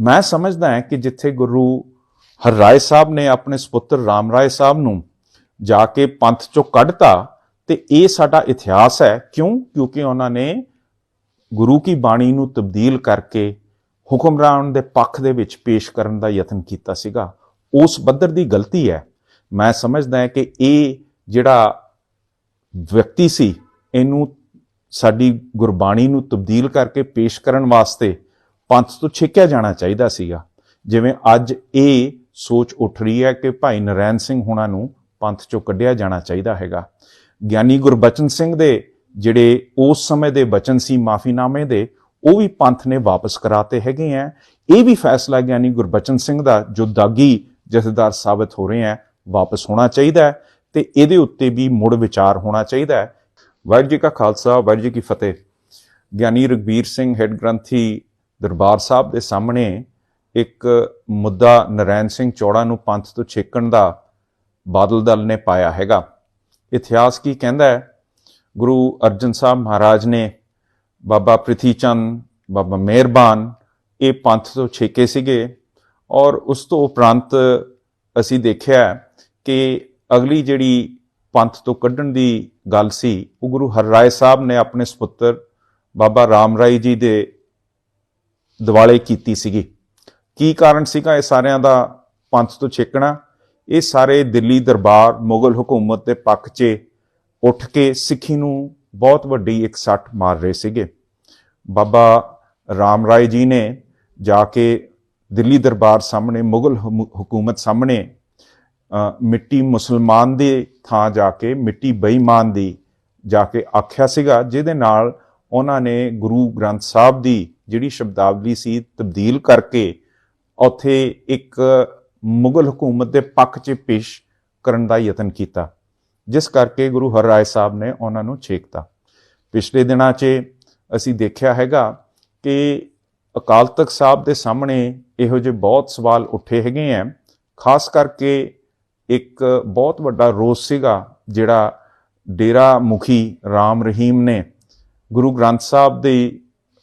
ਮੈਂ ਸਮਝਦਾ ਹਾਂ ਕਿ ਜਿੱਥੇ ਗੁਰੂ ਹਰਰਾਏ ਸਾਹਿਬ ਨੇ ਆਪਣੇ ਸੁਪੁੱਤਰ ਰਾਮ ਰਾਏ ਸਾਹਿਬ ਨੂੰ ਜਾ ਕੇ ਪੰਥ ਚੋਂ ਕੱਢਤਾ ਤੇ ਇਹ ਸਾਡਾ ਇਤਿਹਾਸ ਹੈ। ਕਿਉਂ? ਕਿਉਂਕਿ ਉਹਨਾਂ ਨੇ ਗੁਰੂ ਕੀ ਬਾਣੀ ਨੂੰ ਤਬਦੀਲ ਕਰਕੇ ਹੁਕਮਰਾਨ ਦੇ ਪੱਖ ਦੇ ਵਿੱਚ ਪੇਸ਼ ਕਰਨ ਦਾ ਯਤਨ ਕੀਤਾ ਸੀਗਾ। ਉਸ ਬੱਦਰ ਦੀ ਗਲਤੀ ਹੈ। ਮੈਂ ਸਮਝਦਾ ਹਾਂ ਕਿ ਇਹ ਜਿਹੜਾ ਵਿਅਕਤੀ ਸੀ, ਇਹਨੂੰ ਸਾਡੀ ਗੁਰਬਾਣੀ ਨੂੰ ਤਬਦੀਲ ਕਰਕੇ ਪੇਸ਼ ਕਰਨ ਵਾਸਤੇ ਪੰਥ ਤੋਂ ਛੇਕਿਆ ਜਾਣਾ ਚਾਹੀਦਾ ਸੀਗਾ। ਜਿਵੇਂ ਅੱਜ ਇਹ ਸੋਚ ਉੱਠ ਰਹੀ ਹੈ ਕਿ ਭਾਈ ਨਰੈਣ ਸਿੰਘ ਹੁਣਾਂ ਨੂੰ ਪੰਥ ਚੋਂ ਕੱਢਿਆ ਜਾਣਾ ਚਾਹੀਦਾ ਹੈਗਾ। ਗਿਆਨੀ ਗੁਰਬਚਨ ਸਿੰਘ ਦੇ ਜਿਹੜੇ ਉਸ ਸਮੇਂ ਦੇ ਬਚਨ ਸੀ ਮਾਫੀਨਾਮੇ ਦੇ, ਉਹ ਵੀ ਪੰਥ ਨੇ ਵਾਪਸ ਕਰਾਤੇ ਹੈਗੇ ਆ ਇਹ ਵੀ ਫੈਸਲਾ ਗਿਆਨੀ ਗੁਰਬਚਨ ਸਿੰਘ ਦਾ ਜੋ ਦਾਗੀ ਜਥੇਦਾਰ ਸਾਬਤ ਹੋ ਰਹੇ ਆ ਵਾਪਸ ਹੋਣਾ ਚਾਹੀਦਾ ਹੈ ਤੇ ਇਹਦੇ ਉੱਤੇ ਵੀ ਮੁੜ ਵਿਚਾਰ ਹੋਣਾ ਚਾਹੀਦਾ ਹੈ ਵਾਹਿਗੁਰੂ ਜੀ ਕਾ ਖਾਲਸਾ, ਵਾਹਿਗੁਰੂ ਜੀ ਕੀ ਫਤਿਹ। ਗਿਆਨੀ ਰਗਬੀਰ ਸਿੰਘ, ਹੈੱਡ ਗ੍ਰੰਥੀ ਦਰਬਾਰ ਸਾਹਿਬ ਦੇ ਸਾਹਮਣੇ ਇੱਕ ਮੁੱਦਾ ਨਰੈਣ ਸਿੰਘ ਚੌੜਾ ਨੂੰ ਪੰਥ ਤੋਂ ਛੇਕਣ ਦਾ ਬਾਦਲ ਦਲ ਨੇ ਪਾਇਆ ਹੈਗਾ। ਇਤਿਹਾਸ ਕੀ ਕਹਿੰਦਾ ਹੈ? ਗੁਰੂ ਅਰਜਨ ਸਾਹਿਬ ਮਹਾਰਾਜ ਨੇ ਬਾਬਾ ਪ੍ਰਿਥੀ ਚੰਦ ਬਾਬਾ ਮਿਹਰਬਾਨ ਇਹ ਪੰਥ ਤੋਂ ਛੇਕੇ ਸੀਗੇ ਔਰ ਉਸ ਤੋਂ ਉਪਰੰਤ ਅਸੀਂ ਦੇਖਿਆ ਕਿ ਅਗਲੀ ਜਿਹੜੀ ਪੰਥ ਤੋਂ ਕੱਢਣ ਦੀ ਗੱਲ ਸੀ, ਉਹ ਗੁਰੂ ਹਰਰਾਏ ਸਾਹਿਬ ਨੇ ਆਪਣੇ ਸੁਪੁੱਤਰ ਬਾਬਾ ਰਾਮ ਰਾਏ ਜੀ ਦੇ ਦਿਵਾਲੇ ਕੀਤੀ ਸੀਗੀ। ਕੀ ਕਾਰਨ ਸੀਗਾ? ਇਹ ਸਾਰਿਆਂ ਦਾ ਪੰਥ ਤੋਂ ਛੇਕਣਾ। ਇਹ ਸਾਰੇ ਦਿੱਲੀ ਦਰਬਾਰ, ਮੁਗਲ ਹਕੂਮਤ ਦੇ ਪੱਖ 'ਚ ਉੱਠ ਕੇ ਸਿੱਖੀ ਨੂੰ ਬਹੁਤ ਵੱਡੀ ਇੱਕ ਸੱਟ ਮਾਰ ਰਹੇ ਸੀਗੇ। ਬਾਬਾ ਰਾਮ ਰਾਏ ਜੀ ਨੇ ਜਾ ਕੇ ਦਿੱਲੀ ਦਰਬਾਰ ਸਾਹਮਣੇ, ਮੁਗਲ ਹਮੂ- ਹਕੂਮਤ ਸਾਹਮਣੇ ਮਿੱਟੀ ਮੁਸਲਮਾਨ ਦੀ ਥਾਂ ਜਾ ਕੇ, ਮਿੱਟੀ ਬੇਈਮਾਨ ਦੀ ਜਾ ਕੇ ਆਖਿਆ ਸੀਗਾ, ਜਿਹਦੇ ਨਾਲ ਉਹਨਾਂ ਨੇ ਗੁਰੂ ਗ੍ਰੰਥ ਸਾਹਿਬ ਦੀ ਜਿਹੜੀ ਸ਼ਬਦਾਵਲੀ ਸੀ ਤਬਦੀਲ ਕਰਕੇ ਉੱਥੇ ਇੱਕ ਮੁਗਲ ਹਕੂਮਤ ਦੇ ਪੱਖ 'ਚ ਪੇਸ਼ ਕਰਨ ਦਾ ਯਤਨ ਕੀਤਾ, ਜਿਸ ਕਰਕੇ ਗੁਰੂ ਹਰ ਰਾਏ ਸਾਹਿਬ ਨੇ ਉਹਨਾਂ ਨੂੰ ਛੇਕਤਾ। ਪਿਛਲੇ ਦਿਨਾਂ 'ਚ ਅਸੀਂ ਦੇਖਿਆ ਹੈਗਾ ਕਿ ਅਕਾਲ ਤਖਤ ਸਾਹਿਬ ਦੇ ਸਾਹਮਣੇ ਇਹੋ ਜਿਹੇ ਬਹੁਤ ਸਵਾਲ ਉੱਠੇ ਹੈਗੇ ਆ ਖਾਸ ਕਰਕੇ ਇੱਕ ਬਹੁਤ ਵੱਡਾ ਰੋਸ ਸੀਗਾ ਜਿਹੜਾ ਡੇਰਾ ਮੁਖੀ ਰਾਮ ਰਹੀਮ ਨੇ ਗੁਰੂ ਗ੍ਰੰਥ ਸਾਹਿਬ ਦੀ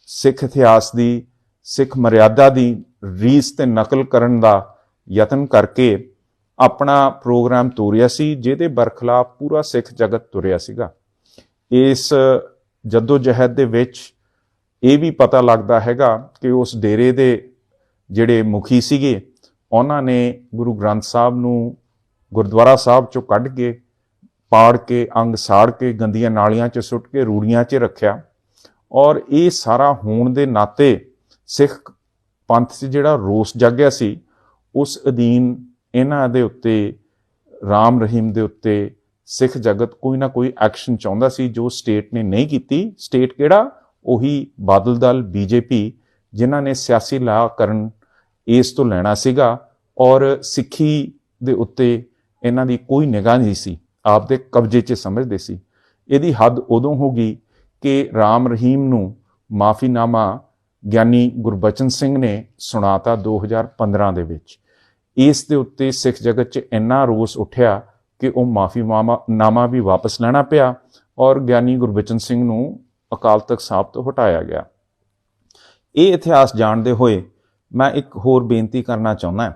ਸਿੱਖ ਇਤਿਹਾਸ ਦੀ, ਸਿੱਖ ਮਰਿਆਦਾ ਦੀ ਰੀਸ ਤੇ ਨਕਲ ਕਰਨ ਦਾ ਯਤਨ ਕਰਕੇ ਆਪਣਾ ਪ੍ਰੋਗਰਾਮ ਤੋਰਿਆ ਸੀ, ਜਿਹਦੇ ਬਰਖਲਾਫ ਪੂਰਾ ਸਿੱਖ ਜਗਤ ਤੁਰਿਆ ਸੀਗਾ। ਇਸ ਜੱਦੋ ਜਹਿਦ ਦੇ ਵਿੱਚ ਇਹ ਵੀ ਪਤਾ ਲੱਗਦਾ ਹੈਗਾ ਕਿ ਉਸ ਡੇਰੇ ਦੇ ਜਿਹੜੇ ਮੁਖੀ ਸੀਗੇ, ਉਹਨਾਂ ਨੇ ਗੁਰੂ ਗ੍ਰੰਥ ਸਾਹਿਬ ਨੂੰ ਗੁਰਦੁਆਰਾ ਸਾਹਿਬ ਚੋਂ ਕੱਢ ਕੇ, ਪਾੜ ਕੇ, ਅੰਗ ਸਾੜ ਕੇ, ਗੰਦੀਆਂ ਨਾਲੀਆਂ 'ਚ ਸੁੱਟ ਕੇ, ਰੂੜੀਆਂ 'ਚ ਰੱਖਿਆ। ਔਰ ਇਹ ਸਾਰਾ ਹੋਣ ਦੇ ਨਾਤੇ ਸਿੱਖ ਪੰਥ 'ਚ ਜਿਹੜਾ ਰੋਸ ਜਾਗਿਆ ਸੀ, ਉਸ ਅਧੀਨ ਇਹਨਾਂ ਦੇ ਉੱਤੇ, ਰਾਮ ਰਹੀਮ ਦੇ ਉੱਤੇ ਸਿੱਖ ਜਗਤ ਕੋਈ ਨਾ ਕੋਈ ਐਕਸ਼ਨ ਚਾਹੁੰਦਾ ਸੀ, ਜੋ ਸਟੇਟ ਨੇ ਨਹੀਂ ਕੀਤੀ। ਸਟੇਟ ਕਿਹੜਾ? ਉਹੀ ਬਾਦਲ ਦਲ ਬੀਜੇਪੀ ਜਿਨ੍ਹਾਂ ਨੇ ਸਿਆਸੀ ਲਾ ਕਰਨ ਇਸ ਤੋਂ ਲੈਣਾ ਸੀਗਾ। ਔਰ ਸਿੱਖੀ ਦੇ ਉੱਤੇ ਇਹਨਾਂ ਦੀ ਕੋਈ ਨਿਗਾਹ ਨਹੀਂ ਸੀ। ਆਪਦੇ ਕਬਜ਼ੇ 'ਚ ਸਮਝਦੇ ਸੀ। ਇਹਦੀ ਹੱਦ ਉਦੋਂ ਹੋ ਗਈ ਕਿ ਰਾਮ ਰਹੀਮ ਨੂੰ ਮਾਫੀਨਾਮਾ ਗਿਆਨੀ ਗੁਰਬਚਨ ਸਿੰਘ ਨੇ ਸੁਣਾਤਾ 2015 ਦੇ ਵਿੱਚ। ਇਸ ਦੇ ਉੱਤੇ ਸਿੱਖ ਜਗਤ 'ਚ ਇੰਨਾ ਰੋਸ ਉੱਠਿਆ ਕਿ ਉਹ ਮਾਫੀ ਨਾਮਾ ਵੀ ਵਾਪਸ ਲੈਣਾ ਪਿਆ ਔਰ ਗਿਆਨੀ ਗੁਰਬਚਨ ਸਿੰਘ ਨੂੰ ਅਕਾਲ ਤਖਤ ਸਾਹਿਬ ਤੋਂ ਹਟਾਇਆ ਗਿਆ। ਇਹ ਇਤਿਹਾਸ ਜਾਣਦੇ ਹੋਏ ਮੈਂ ਇੱਕ ਹੋਰ ਬੇਨਤੀ ਕਰਨਾ ਚਾਹੁੰਦਾ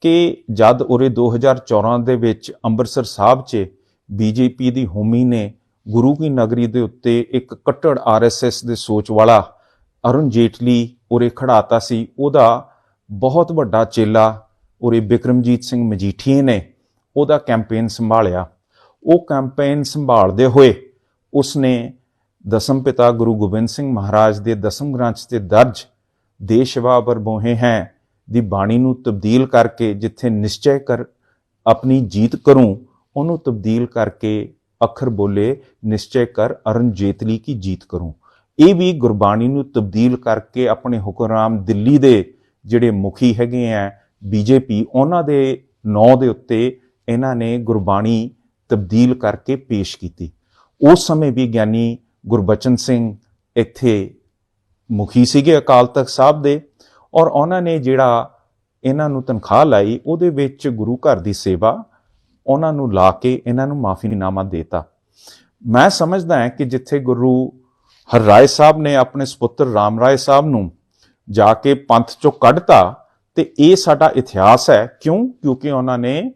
ਕਿ ਜਦ ਉਰੇ 2014 ਦੇ ਵਿੱਚ ਅੰਮ੍ਰਿਤਸਰ ਸਾਹਿਬ 'ਚ ਬੀਜੇਪੀ ਦੀ ਹੋਮੀ ਨੇ ਗੁਰੂ ਕੀ ਨਗਰੀ ਦੇ ਉੱਤੇ ਇੱਕ ਕੱਟੜ ਆਰਐਸਐਸ ਦੇ ਸੋਚ ਵਾਲਾ ਅਰੁਣ ਜੇਟਲੀ ਉਰੇ ਖੜਾਤਾ ਸੀ। ਉਹਦਾ ਬਹੁਤ ਵੱਡਾ ਚੇਲਾ ਉਰੇ ਬਿਕਰਮਜੀਤ ਸਿੰਘ ਮਜੀਠੀਏ ਨੇ ਉਹਦਾ ਕੈਂਪੇਨ ਸੰਭਾਲਿਆ। ਉਹ ਕੈਂਪੇਨ ਸੰਭਾਲਦੇ ਹੋਏ ਉਸਨੇ ਦਸਮ ਪਿਤਾ ਗੁਰੂ ਗੋਬਿੰਦ ਸਿੰਘ ਮਹਾਰਾਜ ਦੇ ਦਸਮ ਗ੍ਰੰਥ ਤੇ ਦਰਜ ਦੇਸ਼ਵਾ ਪਰ ਬੋਹੇ ਹੈ ਦੀ ਬਾਣੀ ਨੂੰ ਤਬਦੀਲ ਕਰਕੇ ਜਿੱਥੇ ਨਿਸ਼ਚੈ ਕਰ ਆਪਣੀ ਜੀਤ ਕਰੂੰ, ਉਹਨੂੰ ਤਬਦੀਲ ਕਰਕੇ ਅੱਖਰ ਬੋਲੇ, ਨਿਸ਼ਚੈ ਕਰ ਅਰਨ ਜੇਤਲੀ ਕੀ ਜੀਤ ਕਰੂੰ। ਇਹ ਵੀ ਗੁਰਬਾਣੀ ਨੂੰ ਤਬਦੀਲ ਕਰਕੇ ਆਪਣੇ ਹੁਕਮਰਾਮ ਦਿੱਲੀ ਦੇ ਜਿਹੜੇ ਮੁਖੀ ਹੈਗੇ ਆ, ਬੀਜੇਪੀ, ਉਹਨਾਂ ਦੇ ਨਾਂ ਦੇ ਉੱਤੇ ਇਹਨਾਂ ਨੇ ਗੁਰਬਾਣੀ ਤਬਦੀਲ ਕਰਕੇ ਪੇਸ਼ ਕੀਤੀ। ਉਸ ਸਮੇਂ ਵੀ ਗਿਆਨੀ ਗੁਰਬਚਨ ਸਿੰਘ ਇੱਥੇ ਮੁਖੀ ਸੀਗੇ ਅਕਾਲ ਤਖਤ ਸਾਹਿਬ ਦੇ ਔਰ ਉਹਨਾਂ ਨੇ ਜਿਹੜਾ ਇਹਨਾਂ ਨੂੰ ਤਨਖਾਹ ਲਾਈ, ਉਹਦੇ ਵਿੱਚ ਗੁਰੂ ਘਰ ਦੀ ਸੇਵਾ ਉਹਨਾਂ ਨੂੰ ਲਾ ਕੇ ਇਹਨਾਂ ਨੂੰ ਮਾਫੀਨਾਮਾ ਦੇਤਾ। ਮੈਂ ਸਮਝਦਾ ਹਾਂ ਕਿ ਜਿੱਥੇ ਗੁਰੂ ਹਰਰਾਏ ਸਾਹਿਬ ਨੇ ਆਪਣੇ ਸੁਪੁੱਤਰ ਰਾਮ ਰਾਏ ਸਾਹਿਬ ਨੂੰ ਜਾ ਕੇ ਪੰਥ ਚੋਂ ਕੱਢਤਾ ਤੇ ਇਹ ਸਾਡਾ ਇਤਿਹਾਸ ਹੈ। ਕਿਉਂ? ਕਿਉਂਕਿ ਉਹਨਾਂ ਨੇ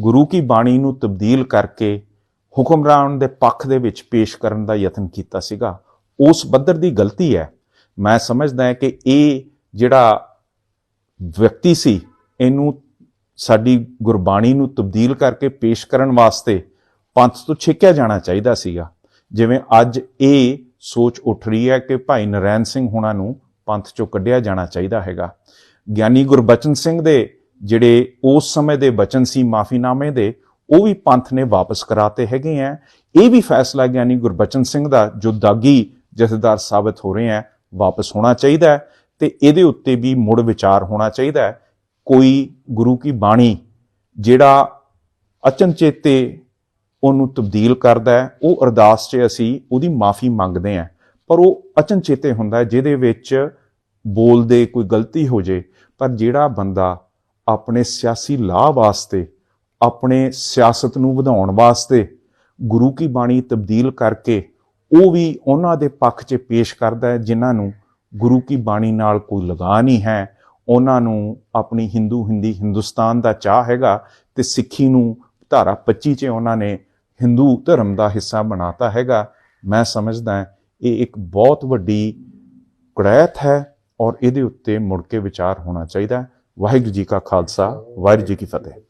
ਗੁਰੂ ਕੀ ਬਾਣੀ ਨੂੰ ਤਬਦੀਲ ਕਰਕੇ ਹੁਕਮਰਾਨ ਦੇ ਪੱਖ ਦੇ ਵਿੱਚ ਪੇਸ਼ ਕਰਨ ਦਾ ਯਤਨ ਕੀਤਾ ਸੀਗਾ। ਉਸ ਬੱਦਰ ਦੀ ਗਲਤੀ ਹੈ। ਮੈਂ ਸਮਝਦਾ ਹਾਂ ਕਿ ਇਹ ਜਿਹੜਾ ਵਿਅਕਤੀ ਸੀ, ਇਹਨੂੰ ਸਾਡੀ ਗੁਰਬਾਣੀ ਨੂੰ ਤਬਦੀਲ ਕਰਕੇ ਪੇਸ਼ ਕਰਨ ਵਾਸਤੇ ਪੰਥ ਤੋਂ ਛੇਕਿਆ ਜਾਣਾ ਚਾਹੀਦਾ ਸੀਗਾ। ਜਿਵੇਂ ਅੱਜ ਇਹ ਸੋਚ ਉੱਠ ਰਹੀ ਹੈ ਕਿ ਭਾਈ ਨਰੈਣ ਸਿੰਘ ਹੁਣਾਂ ਨੂੰ ਪੰਥ ਚੋਂ ਕੱਢਿਆ ਜਾਣਾ ਚਾਹੀਦਾ ਹੈਗਾ। ਗਿਆਨੀ ਗੁਰਬਚਨ ਸਿੰਘ ਦੇ ਜਿਹੜੇ ਉਸ ਸਮੇਂ ਦੇ ਬਚਨ ਸੀ ਮਾਫੀਨਾਮੇ ਦੇ, ਉਹ ਵੀ ਪੰਥ ਨੇ ਵਾਪਸ ਕਰਾਤੇ ਹੈਗੇ ਆ ਇਹ ਵੀ ਫੈਸਲਾ ਗਿਆਨੀ ਗੁਰਬਚਨ ਸਿੰਘ ਦਾ ਜੋ ਦਾਗੀ ਜਥੇਦਾਰ ਸਾਬਤ ਹੋ ਰਹੇ ਆ ਵਾਪਸ ਹੋਣਾ ਚਾਹੀਦਾ ਹੈ ਤੇ ਇਹਦੇ ਉੱਤੇ ਵੀ ਮੁੜ ਵਿਚਾਰ ਹੋਣਾ ਚਾਹੀਦਾ ਹੈ ਕੋਈ ਗੁਰੂ ਕੀ ਬਾਣੀ ਜਿਹੜਾ ਅਚਨਚੇਤੇ ਉਹਨੂੰ ਤਬਦੀਲ ਕਰਦਾ ਹੈ, ਉਹ ਅਰਦਾਸ 'ਚ ਅਸੀਂ ਉਹਦੀ ਮਾਫੀ ਮੰਗਦੇ ਹਾਂ। ਪਰ ਉਹ ਅਚਨਚੇਤੇ ਹੁੰਦਾ ਹੈ, ਜਿਹਦੇ ਵਿੱਚ ਬੋਲਦੇ ਕੋਈ ਗਲਤੀ ਹੋ ਜੇ, ਪਰ ਜਿਹੜਾ ਬੰਦਾ ਆਪਣੇ ਸਿਆਸੀ ਲਾਭ ਵਾਸਤੇ, ਆਪਣੇ ਸਿਆਸਤ ਨੂੰ ਵਧਾਉਣ ਵਾਸਤੇ ਗੁਰੂ ਕੀ ਬਾਣੀ ਤਬਦੀਲ ਕਰਕੇ ਉਹ ਵੀ ਉਹਨਾਂ ਦੇ ਪੱਖ 'ਚ ਪੇਸ਼ ਕਰਦਾ ਹੈ, ਜਿਨ੍ਹਾਂ ਨੂੰ ਗੁਰੂ ਕੀ ਬਾਣੀ ਨਾਲ ਕੋਈ ਲਗਾ ਨਹੀਂ ਹੈ। ਉਹਨਾਂ ਨੂੰ ਆਪਣੀ ਹਿੰਦੂ ਹਿੰਦੀ ਹਿੰਦੁਸਤਾਨ ਦਾ ਚਾਹ ਹੈਗਾ ਤੇ ਸਿੱਖੀ ਨੂੰ ਧਾਰਾ 25 'ਚ ਉਹਨਾਂ ਨੇ ਹਿੰਦੂ ਧਰਮ ਦਾ ਹਿੱਸਾ ਬਣਾਤਾ ਹੈਗਾ। ਮੈਂ ਸਮਝਦਾ ਇਹ ਇੱਕ ਬਹੁਤ ਵੱਡੀ ਕੁੜੈਤ ਹੈ ਔਰ ਇਹਦੇ ਉੱਤੇ ਮੁੜ ਕੇ ਵਿਚਾਰ ਹੋਣਾ ਚਾਹੀਦਾ ਵਾਹਿਗੁਰੂ ਜੀ ਕਾ ਖਾਲਸਾ, ਵਾਹਿਗੁਰੂ ਜੀ ਕੀ ਫਤਿਹ।